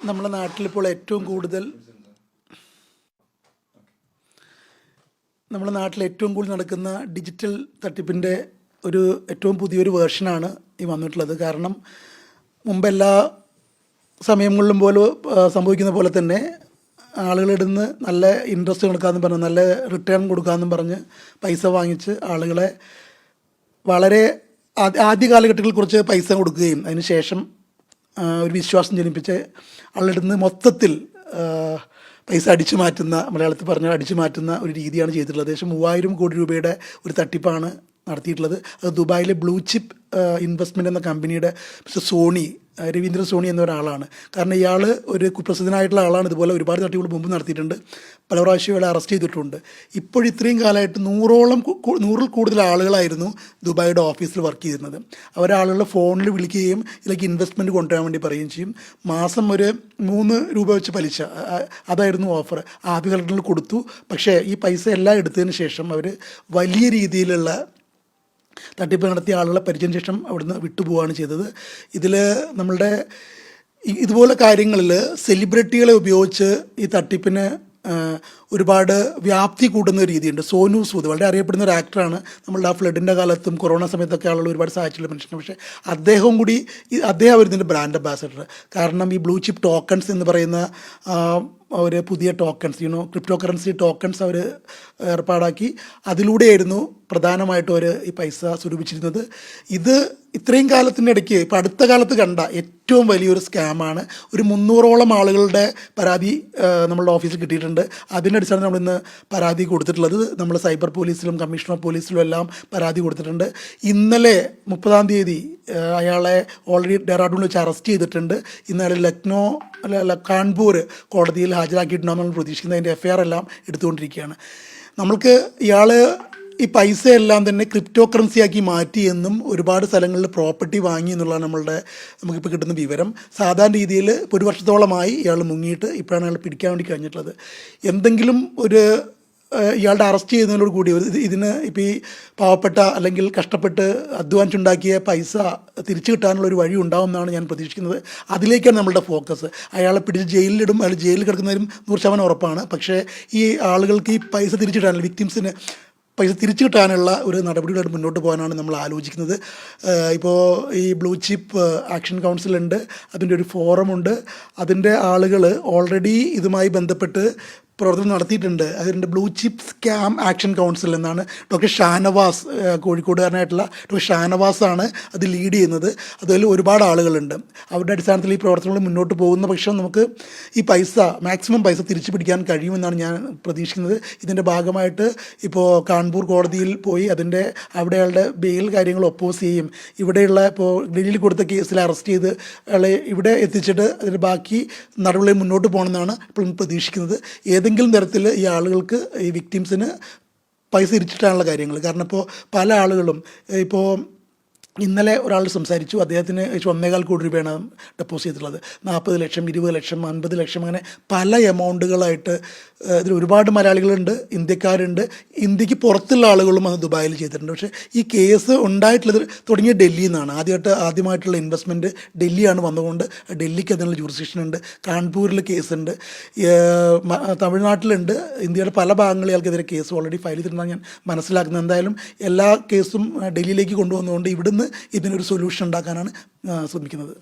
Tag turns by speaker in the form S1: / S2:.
S1: നമ്മുടെ നാട്ടിലിപ്പോൾ ഏറ്റവും കൂടുതൽ നമ്മുടെ നാട്ടിൽ ഏറ്റവും കൂടുതൽ നടക്കുന്ന ഡിജിറ്റൽ തട്ടിപ്പിന്റെ ഒരു ഏറ്റവും പുതിയൊരു വേർഷനാണ് ഈ വന്നിട്ടുള്ളത്. കാരണം മുമ്പ് എല്ലാ സമയങ്ങളിലും പോലെ സംഭവിക്കുന്ന പോലെ തന്നെ ആളുകളിടുന്ന് നല്ല ഇൻട്രസ്റ്റ് കൊടുക്കാമെന്ന് പറഞ്ഞ് നല്ല റിട്ടേൺ കൊടുക്കാമെന്നും പറഞ്ഞ് പൈസ വാങ്ങിച്ച് ആളുകളെ വളരെ ആദ്യ കാലഘട്ടങ്ങളിൽ കുറച്ച് പൈസ കൊടുക്കുകയും അതിന് ശേഷം ആ, ഒരു വിശ്വാസം ജനിപ്പിച്ച് ആളുടെ നിന്ന് മൊത്തത്തിൽ പൈസ അടിച്ചു മാറ്റുന്ന മലയാളത്തിൽ പറഞ്ഞാൽ അടിച്ചു മാറ്റുന്ന ഒരു രീതിയാണ് ചെയ്തിട്ടുള്ളത്. ഏകദേശം മൂവായിരം കോടി രൂപയുടെ ഒരു തട്ടിപ്പാണ് നടത്തിയിട്ടുള്ളത്. അത് ദുബായിലെ ബ്ലൂ ചിപ്പ് ഇൻവെസ്റ്റ്മെന്റ് എന്ന കമ്പനിയുടെ മിസ്റ്റർ സോണി രവീന്ദ്ര സോണി എന്ന ഒരാളാണ്. കാരണം ഇയാൾ ഒരു കുപ്രസിദ്ധനായിട്ടുള്ള ആളാണ്. ഇതുപോലെ ഒരുപാട് തട്ടിപ്പുകൾ മുമ്പ് നടത്തിയിട്ടുണ്ട്. പല പ്രാവശ്യം ഇയാളെ അറസ്റ്റ് ചെയ്തിട്ടുണ്ട്. ഇപ്പോഴിത്രയും കാലമായിട്ട് നൂറോളം നൂറിൽ കൂടുതൽ ആളുകളായിരുന്നു ദുബായിയുടെ ഓഫീസിൽ വർക്ക് ചെയ്തിരുന്നത്. അവരാളുകളെ ഫോണിൽ വിളിക്കുകയും ഇതിലേക്ക് ഇൻവെസ്റ്റ്മെന്റ് കൊണ്ടുവരാൻ വേണ്ടി പറയുകയും ചെയ്യും. മാസം ഒരു മൂന്ന് രൂപ വെച്ച് പലിശ അതായിരുന്നു ഓഫർ ആദ്യകാലങ്ങളിൽ കൊടുത്തു. പക്ഷേ ഈ പൈസ എല്ലാം എടുത്തതിന് ശേഷം അവർ വലിയ രീതിയിലുള്ള തട്ടിപ്പ് നടത്തിയ ആളുകളെ പരിചയം ശേഷം അവിടുന്ന് വിട്ടുപോവുകയാണ് ചെയ്തത്. ഇതിൽ നമ്മളുടെ ഇതുപോലെ കാര്യങ്ങളിൽ സെലിബ്രിറ്റികളെ ഉപയോഗിച്ച് ഈ തട്ടിപ്പിന് ഒരുപാട് വ്യാപ്തി കൂടുന്ന ഒരു രീതിയുണ്ട്. സോനു സൂദ് വളരെ അറിയപ്പെടുന്ന ഒരു ആക്ടറാണ് നമ്മളുടെ ആ ഫ്ലഡിന്റെ കാലത്തും കൊറോണ സമയത്തൊക്കെ ആളുകൾ ഒരുപാട് സഹായിച്ചിട്ടുള്ള മനുഷ്യനാണ്. പക്ഷേ അദ്ദേഹവും കൂടി അദ്ദേഹം ആയിരുന്നു ബ്രാൻഡ് അംബാസഡർ കാരണം ഈ ബ്ലൂ ചിപ്പ് ടോക്കൺസ് എന്ന് പറയുന്ന ഒരു പുതിയ tokens you know cryptocurrency tokens അവർ ഏർപ്പാടാക്കി. അതിലൂടെയായിരുന്നു പ്രധാനമായിട്ടും അവർ ഈ പൈസ സ്വരൂപിച്ചിരുന്നത്. ഇത് ഇത്രയും കാലത്തിനിടയ്ക്ക് ഇപ്പോൾ അടുത്ത കാലത്ത് കണ്ട ഏറ്റവും വലിയൊരു സ്കാമാണ് ഒരു മുന്നൂറോളം ആളുകളുടെ പരാതി നമ്മളുടെ ഓഫീസിൽ കിട്ടിയിട്ടുണ്ട്. അതിന്റെ അടിസ്ഥാനത്തിൽ നമ്മൾ ഇന്ന് പരാതി കൊടുത്തിട്ടുള്ളത് നമ്മൾ സൈബർ പോലീസിലും കമ്മീഷണർ പോലീസിലും എല്ലാം പരാതി കൊടുത്തിട്ടുണ്ട്. ഇന്നലെ മുപ്പതാം തീയതി അയാളെ ഓൾറെഡി ഡെറാഡൂണിൽ വെച്ച് അറസ്റ്റ് ചെയ്തിട്ടുണ്ട്. ഇന്നലെ ലക്നോ കാൺപൂർ കോടതിയിൽ ഹാജരാക്കിയിട്ടുണ്ടാകും നമ്മൾ പ്രതീക്ഷിക്കുന്നത് അതിന്റെ ആർ എല്ലാം എടുത്തുകൊണ്ടിരിക്കുകയാണ്. നമ്മൾക്ക് ഇയാൾ ഈ പൈസ എല്ലാം തന്നെ ക്രിപ്റ്റോ കറൻസിയാക്കി മാറ്റി എന്നും ഒരുപാട് സ്ഥലങ്ങളിൽ പ്രോപ്പർട്ടി വാങ്ങി എന്നുള്ളതാണ് നമ്മളുടെ നമുക്കിപ്പോൾ കിട്ടുന്ന വിവരം. സാധാരണ രീതിയിൽ ഒരു വർഷത്തോളമായി ഇയാൾ മുങ്ങിയിട്ട് ഇപ്പോഴാണ് അയാൾ പിടിക്കാൻ വേണ്ടി കഴിഞ്ഞിട്ടുള്ളത്. എന്തെങ്കിലും ഒരു ഇയാളുടെ അറസ്റ്റ് ചെയ്യുന്നതിനോട് കൂടി ഇതിന് ഇപ്പോൾ ഈ പാവപ്പെട്ട അല്ലെങ്കിൽ കഷ്ടപ്പെട്ട് അധ്വാനിച്ചുണ്ടാക്കിയ പൈസ തിരിച്ചു കിട്ടാനുള്ള ഒരു വഴി ഉണ്ടാവുമെന്നാണ് ഞാൻ പ്രതീക്ഷിക്കുന്നത്. അതിലേക്കാണ് നമ്മളുടെ ഫോക്കസ്. അയാളെ പിടിച്ച് ജയിലിലിടും അയാൾ ജയിലിൽ കിടക്കുന്നതിനും നൂറ് ശതമാനം ഉറപ്പാണ്. പക്ഷേ ഈ ആളുകൾക്ക് ഈ പൈസ തിരിച്ചു കിട്ടാനുള്ള വിക്ടിംസിന് പൈസ തിരിച്ചു കിട്ടാനുള്ള ഒരു നടപടികളായിട്ട് മുന്നോട്ട് പോകാനാണ് നമ്മൾ ആലോചിക്കുന്നത്. ഇപ്പോൾ ഈ ബ്ലൂ ചിപ്പ് ആക്ഷൻ കൗൺസിലുണ്ട് അതിന്റെ ഒരു ഫോറമുണ്ട് അതിന്റെ ആളുകൾ ഓൾറെഡി ഇതുമായി ബന്ധപ്പെട്ട് പ്രവർത്തനം നടത്തിയിട്ടുണ്ട്. അതിന്റെ blue chip scam action council എന്നാണ് ഡോക്ടർ ഷാനവാസ് കോഴിക്കോടുകാരനായിട്ടുള്ള ഡോക്ടർ ഷാനവാസാണ് അത് ലീഡ് ചെയ്യുന്നത്. അതിൽ ഒരുപാട് ആളുകളുണ്ട്. അവരുടെ അടിസ്ഥാനത്തിൽ ഈ പ്രവർത്തനങ്ങൾ മുന്നോട്ട് പോകുന്ന പക്ഷം നമുക്ക് ഈ പൈസ മാക്സിമം പൈസ തിരിച്ചു പിടിക്കാൻ കഴിയുമെന്നാണ് ഞാൻ പ്രതീക്ഷിക്കുന്നത്. ഇതിന്റെ ഭാഗമായിട്ട് ഇപ്പോൾ കാൺപൂർ കോടതിയിൽ പോയി അതിന്റെ അവിടെയുള്ള ബെയിൽ കാര്യങ്ങൾ ഒപ്പോസ് ചെയ്യും. ഇവിടെയുള്ള ഇപ്പോൾ ഡൽഹിയിൽ കൊടുത്ത കേസിൽ അറസ്റ്റ് ചെയ്ത് അയാളെ ഇവിടെ എത്തിച്ചിട്ട് അതിന്റെ ബാക്കി നടപടികൾ മുന്നോട്ട് പോകണമെന്നാണ് ഇപ്പോൾ പ്രതീക്ഷിക്കുന്നത്. ഏതെങ്കിലും തരത്തിൽ ഈ ആളുകൾക്ക് ഈ വിക്ടിംസിന് പൈസ ഇരിച്ചിട്ടാണുള്ള കാര്യങ്ങൾ. കാരണം ഇപ്പോൾ പല ആളുകളും ഇപ്പോൾ ഇന്നലെ ഒരാൾ സംസാരിച്ചു. അദ്ദേഹത്തിന് ഒന്നേകാൽ കോടി രൂപയാണ് ഡെപ്പോസിറ്റ് ചെയ്തിട്ടുള്ളത്. നാൽപ്പത് ലക്ഷം ഇരുപത് ലക്ഷം അൻപത് ലക്ഷം അങ്ങനെ പല എമൗണ്ടുകളായിട്ട് ഇതിൽ ഒരുപാട് മലയാളികളുണ്ട് ഇന്ത്യക്കാരുണ്ട്. ഇന്ത്യയ്ക്ക് പുറത്തുള്ള ആളുകളും അത് ദുബായിൽ ചെയ്തിട്ടുണ്ട്. പക്ഷേ ഈ കേസ് ഉണ്ടായിട്ടുള്ളത് തുടങ്ങിയ ഡൽഹിയിൽ നിന്നാണ് ആദ്യമായിട്ട് ആദ്യമായിട്ടുള്ള ഇൻവെസ്റ്റ്മെന്റ് ഡൽഹിയാണ് വന്നുകൊണ്ട് ഡൽഹിക്ക് അതിനുള്ള ജൂറിസ്ഡിക്ഷൻ ഉണ്ട്. കാൺപൂരിൽ കേസുണ്ട് തമിഴ്നാട്ടിലുണ്ട്. ഇന്ത്യയുടെ പല ഭാഗങ്ങളിൽ ഇയാൾക്കെതിരെ കേസ് ഓൾറെഡി ഫയൽ ചെയ്തിട്ടുണ്ടെന്ന് ഞാൻ മനസ്സിലാക്കുന്നത് എന്തായാലും എല്ലാ കേസും ഡൽഹിയിലേക്ക് കൊണ്ടുവന്നുകൊണ്ട് ഇവിടുന്ന് ഇതിനൊരു സൊല്യൂഷൻ ഉണ്ടാക്കാനാണ് ശ്രമിക്കുന്നത്.